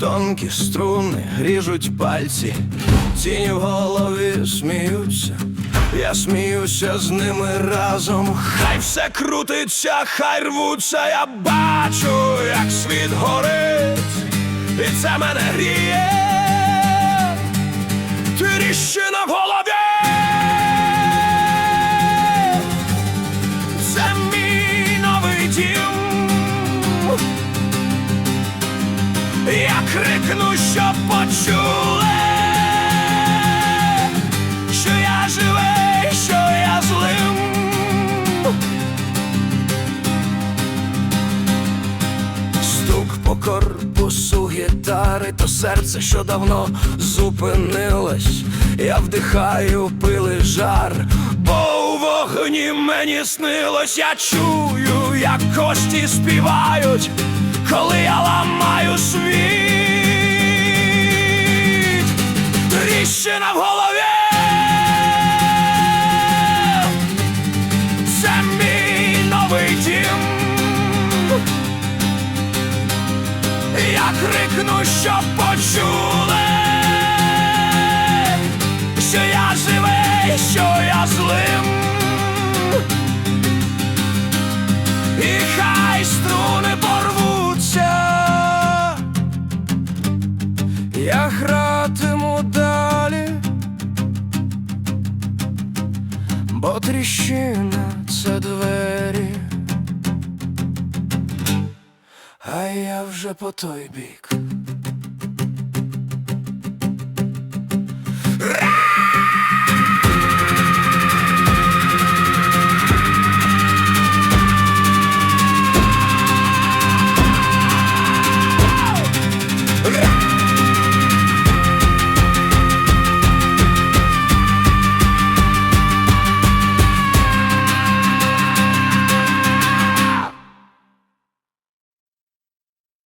тонкі струни ріжуть пальці, тіні в голові сміються. Я сміюся з ними разом. Хай все крутиться, хай рвуться, я бачу, як світ горить, і це мене гріє. Я крикну, щоб почули, що я живий, що я злим. Стук по корпусу гітари, то серце, що давно зупинилось. Я вдихаю пили жар, бо у вогні мені снилось, я чую, як кості співають, коли я ламаю світ. Тріщина в голові. Це мій новий. Я крикну, щоб почули, Я гратиму далі, бо тріщина це двері. А я вже по той бік.